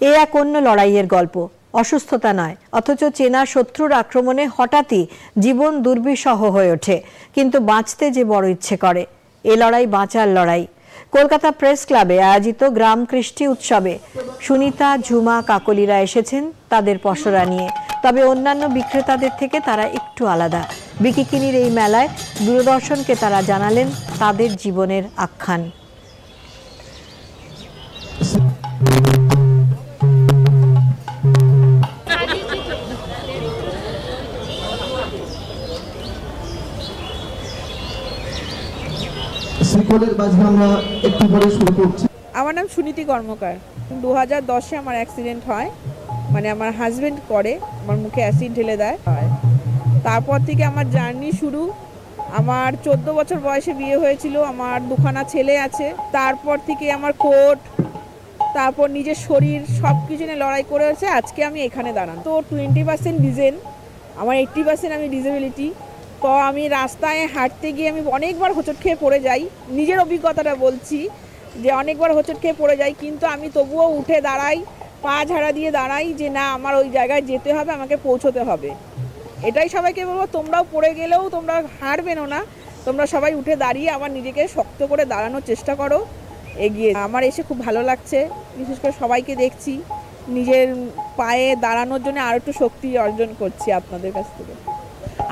এ এক অন্য লড়াইয়ের গল্প। অসুস্থতা নয়, অথচ চেনা শত্রুর আক্রমণে হঠাৎই জীবন দুর্বিষহ হয়ে ওঠে, কিন্তু বাঁচতে যে বড় ইচ্ছে করে, এ লড়াই বাঁচার লড়াই। কলকাতা প্রেস ক্লাবে আয়োজিত গ্রাম কৃষ্টি উৎসবে সুনিতা, ঝুমা, কাকলিরা এসেছেন তাদের পসরা নিয়ে। তবে অন্যান্য বিক্রেতাদের থেকে তারা একটু আলাদা। বিকিকিনির এই মেলায় দূরদর্শনকে তারা জানালেন তাদের জীবনের আখ্যান। শিকলের বাজনা আমরা একটু পরে শুরু করছি। আমার নাম সুনীতি কর্মকার। দু হাজার দশে আমার অ্যাক্সিডেন্ট হয়। মানে আমার হাজবেন্ড করে, আমার মুখে অ্যাসিড ঢেলে দেয়। তারপর থেকে আমার জার্নি শুরু। আমার চোদ্দ বছর বয়সে বিয়ে হয়েছিল, আমার দুখানা ছেলে আছে। তারপর থেকে আমার কোর্ট তারপর নিজের শরীর সব কিছু নিয়ে লড়াই করে হচ্ছে আজকে আমি এখানে দাঁড়ান। তো টোয়েন্টি পার্সেন্ট ডিজেল আমার এইট্টি পার্সেন্ট আমি ডিসেবিলিটি তো আমি রাস্তায় হাঁটতে গিয়ে আমি অনেকবার হোঁচট খেয়ে পড়ে যাই। নিজের অভিজ্ঞতাটা বলছি যে অনেকবার হোঁচট খেয়ে পড়ে যাই, কিন্তু আমি তবুও উঠে দাঁড়াই, পা ঝাড়া দিয়ে দাঁড়াই যে না, আমার ওই জায়গায় যেতে হবে, আমাকে পৌঁছতে হবে। এটাই সবাইকে বলব, তোমরাও পড়ে গেলেও তোমরা হারবেনও না। তোমরা সবাই উঠে দাঁড়িয়ে আবার নিজেকে শক্ত করে দাঁড়ানোর চেষ্টা করো, এগিয়ে আমার এসে খুব ভালো লাগছে, বিশেষ করে সবাইকে দেখছি। নিজের পায়ে দাঁড়ানোর জন্য আরও একটু শক্তি অর্জন করছি আপনাদের কাছ থেকে।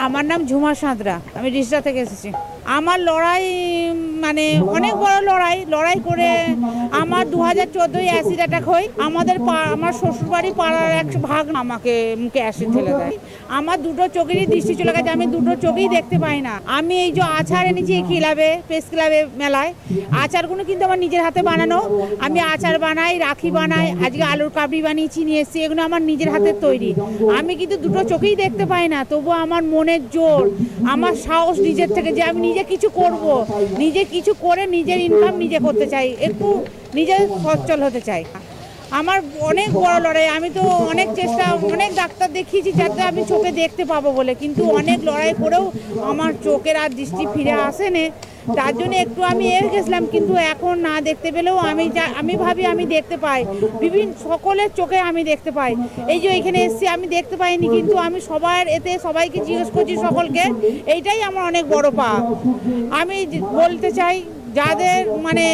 আমার নাম ঝুমা সাঁতরা। আমি রিসরা থেকে এসেছি। আমার লড়াই মানে অনেক বড় লড়াই লড়াই করে আমার দু হাজার চোদ্দোই অ্যাসিড অ্যাটাক হয়। আমাদের আমার শ্বশুরবাড়ি পাড়ার এক ভাগ আমাকে মুখে অ্যাসিড ঢেলে দেয়। আমার দুটো চোখেরই দৃষ্টি চলে গেছে, আমি দুটো চোখেই দেখতে পাই না। আমি এই যে আচার এনেছি এই ক্লাবে, প্রেস ক্লাবে মেলায় আচারগুলো কিন্তু আমার নিজের হাতে বানানো। আমি আচার বানাই, রাখি বানাই, আজকে আলুর কাবড়ি বানিয়েছি নিয়ে এসেছি, এগুলো আমার নিজের হাতের তৈরি। আমি কিন্তু দুটো চোখেই দেখতে পাই না তবু আমার মনের জোর, আমার সাহস নিজের থেকে যে আমি নিজে কিছু করব, নিজে কিছু করে নিজের ইনকাম নিজে করতে চাই, একটু নিজে সচ্ছল হতে চাই। আমার অনেক বড় লড়াই, আমি তো অনেক চেষ্টা, অনেক ডাক্তার দেখিয়েছি যাতে আমি চোখে দেখতে পাবো বলে, কিন্তু অনেক লড়াই করেও আমার চোখের আর দৃষ্টি ফিরে আসেনি তার জন্য একটু আমি এর গেছিলাম, কিন্তু এখন না দেখতে পেলেও আমি যা, আমি ভাবি আমি দেখতে পাই। বিভিন্ন, সকলের চোখে আমি দেখতে পাই। এই যে এখানে এসছি, আমি দেখতে পাইনি, কিন্তু আমি সবার এতে সবাইকে জিজ্ঞেস করছি সকলকে, এইটাই আমার অনেক বড় পা আমি বলতে চাই যাদের মানে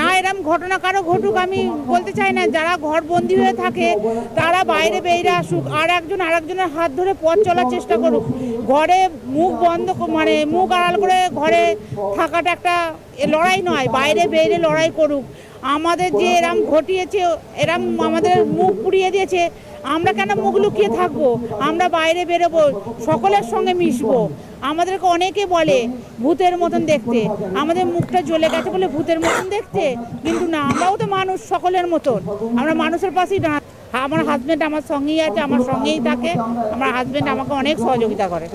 না এরম ঘটনা কারও ঘটুক, আমি বলতে চাই না, যারা ঘর বন্দি হয়ে থাকে, তারা বাইরে বেরিয়ে আসুক, আর একজন আর একজনের হাত ধরে পথ চলার চেষ্টা করুক। ঘরে মুখ বন্ধ মানে মুখ আড়াল করে ঘরে থাকাটা একটা লড়াই নয়, বাইরে বেরিয়ে লড়াই করুক। আমাদের যে এরম ঘটিয়েছে, এরম আমাদের মুখ পুড়িয়ে দিয়েছে আমরা কেন মুখ লুকিয়ে থাকব? আমরা বাইরে বেরোবো, সকলের সঙ্গে মিশবো। আমাদেরকে অনেকে বলে, ভূতের মতন দেখতে। আমাদের মুখটা জ্বলে গেছে বলে ভূতের মতন দেখতে? কিন্তু না, আমরাও তো মানুষ, সকলের মতন। আমরা মানুষের পাশেই দাঁড়া আমার হাজব্যান্ড আমার সঙ্গেই আছে, আমার সঙ্গেই থাকে। আমার হাজব্যান্ড আমাকে অনেক সহযোগিতা করে।